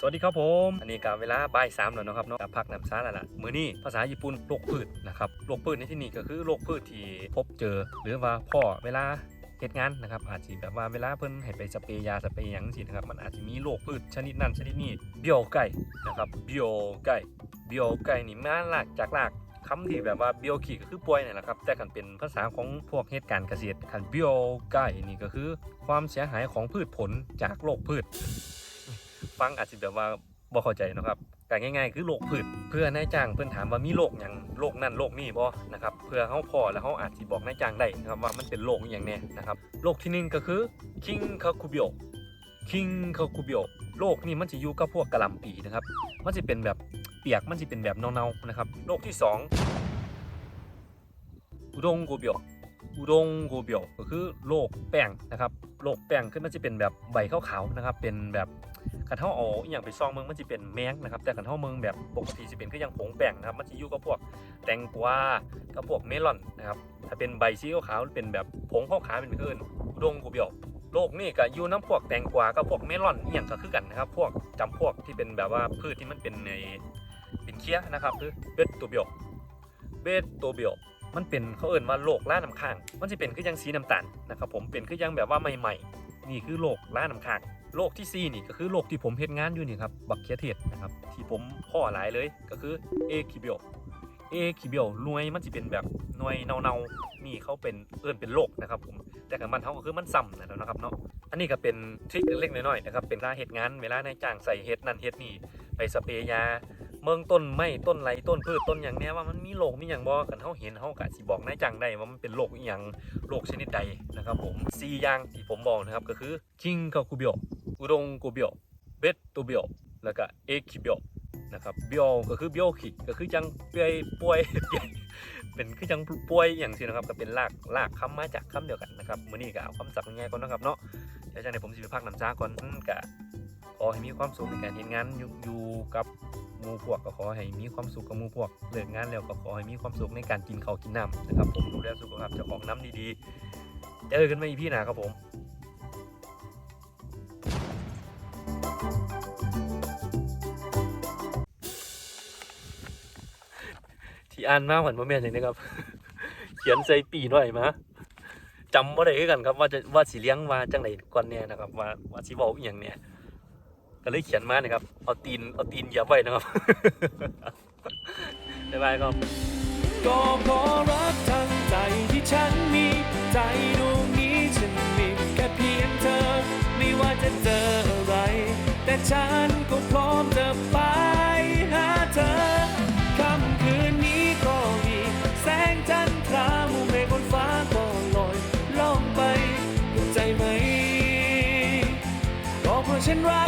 สวัสดีครับผม อันนี้กับเวลาบ่ายสามแล้วนะครับเนาะกับพักน้ำซาแล้วล่ะมื้อนี้ภาษาญี่ปุ่นโรคพืชนะครับโรคพืชในที่นี้ก็คือโรคพืชที่พบเจอ หรือว่าพ่อเวลาเหตุงานนะครับอาจจะแบบว่าเวลาเพิ่นให้ไปสเปรย์ยาสเปรย์ยังสินะครับมันอาจจะมีโรคพืชชนิดนั้นชนิดนี้เบี้ยวไก่นะครับเบี้ยวไก่เบี้ยวไก่นี่มาลากจากลากคำที่แบบว่าเบี้ยวขี่ก็คือป่วยนี่แหละครับแต่คันเป็นภาษาของพวกเหตุการณ์เกษตรคันเบี้ยวไก่นี่ก็คือ ความเสียหายของพืชผลจากโรคพืช ฟังอาจจะแบบว่าบ่เข้าใจนะครับแต่ง่ายๆ คือโรคพืชเพื่อนายจ้างเพื่อนถามว่ามีโรคหยังโรคนั่นโรคนี่บ่นะครับเพื่อเขาพอแล้วเขาอาจสิบอกนายจ้างได้นะครับว่ามันเป็นโรคอย่างแน่นะครับโรคที่หนึ่งก็คือคิงคาคูเบียวคิงคาคูเบียวโรคนี่มันจะอยู่กับพวกกระลำปีนะครับมันจะเป็นแบบเปียกมันจะเป็นแบบเนาๆนะครับโรคที่สองอุดงโกเบียวอุดงโกเบียวก็คือโรคแป้งนะครับโรคแป้งคือมันจะเป็นแบบใบขาวๆนะครับเป็นแบบ ขันเท่าเอาอหย่างไปซองเมืองมันจะเป็นแมงนะครับ แต่ขันเท่าเมืองแบบปกติจะเป็นก็ยังผงแป้งนะครับ มันจะอยู่กับพวกแตงกวากับพวกเมลอนนะครับ ถ้าเป็นใบสีขาวเป็นแบบผงข้าวๆเป็นอื่นอุดงกูเบียวโลกนี่ก็อยู่น้ำพวกแตงกวากับพวกเมลอนอหย่างก็คือกันนะครับ พวกจำพวกที่เป็นแบบว่าพืชที่มันเป็นในเป็นเคี้ยนะครับคือเบสตัวเบียวเบสตัวเบียวมันเป็นเขาเอ่นว่าโรคล้าน้ำค้าง มันจะเป็นคือยังสีน้ำตาลนะครับผมเป็นคือยังแบบว่าใหม่ๆ นี่คือโรคล้าน้ำค้างโรคที่ 4 นี่ก็คือโรคที่ผมเฮ็ดงานอยู่นี่ครับบักเคียเทศนะครับที่ผมพ่อหลายเลยก็คือเอคิเบียวเอคิเบียวหน่วยมันจะเป็นแบบหน่วยเนาๆนี่เขาเป็นเอิ้นเป็นโรคนะครับผมแต่กับมันเขาก็คือมันซ้ำนะนะครับเนาะอันนี้ก็เป็นทริคเล็กๆน้อยๆนะครับเป็นเวลาเฮ็ดงานเวลานายจ้างใส่เฮ็ดนั่นเฮ็ดนี่ไปสเปรย์ยา เมืองต้นไม้ต้นไรต้นพืชต้นอย่างเนี้ยว่ามันมีโรคมีอย่างบ่กันเขาเห็นเขาก็สิบอกนายจ้างได้ว่ามันเป็นโรคอีหยังโรคชนิดใดนะครับผมสี่อย่างที่ผมบอกนะครับก็คือคิงคาคูเบียวอุดงกูเบียวเบสตัวเบียวแล้วก็เอคิเบียวนะครับเบียวก็คือเบียวขีก็คือจังเปียป่วยเป็นคือจังป่วยอย่างที่นะครับก็เป็นลากลากคำมาจากคำเดียวกันนะครับมื้อนี้ก็เอาคำศัพท์ง่ายๆก่อนนะครับเนาะเดี๋ยวจังไดผมสิไปพักน้ำจ้าก่อนก็ขอให้มีความสุขในการเฮ็ดงานอยู่กับ มูพวกก็ขอให้มีความสุขกับมูพวกเลิกงานแล้วก็ขอให้มีความสุขในการกินข้าวกินน้ำนะครับ ผมดูแลสุขภาพเจ้าของน้ำดีๆเจอกันใหม่ EP หนาครับผมที่อ่านมากเหมือนโมเมนต์อย่างนี้ครับ เขียนใส่ปีหน่อยมาจำว่าได้กันครับว่าจะว่าสีเลี้ยงมาจังไหนก่อนเนี่ยนะครับ ว่าว่าสีบอกอย่างเนี่ย ก็เลยเขียนมานะครับ เอาตีน เอาตีนเหยียบไว้นะครับบ๊ายบายครับก็เพราะรักทั้งใจที่ฉันมี ใจดวงนี้ฉันมีแค่เพียงเธอ ไม่ว่าจะเจออะไร แต่ฉันก็พร้อมจะไปหาเธอค่ำคืนนี้ก็มีแสงจันทรามู่เมฆบนฟ้าก็ลอยล่องไปเข้าใจไหมก็เพราะฉันรัก